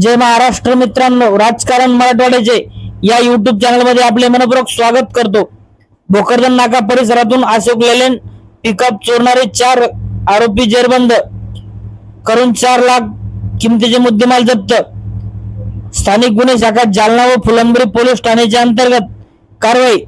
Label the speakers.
Speaker 1: जय महाराष्ट्र मित्रांनो राजकारण मराठवाड्याचे या युट्यूब चॅनलमध्ये आपले मनपूर्वक स्वागत करतो. भोकरदन नाका परिसरातून अशोक लेलेन पिकअप चोरणारे चार आरोपी जेरबंद. करून चार लाख किमतीचे मुद्देमाल जप्त. स्थानिक गुन्हे शाखा जालना व फुलंब्री पोलीस ठाण्याच्या अंतर्गत कारवाई.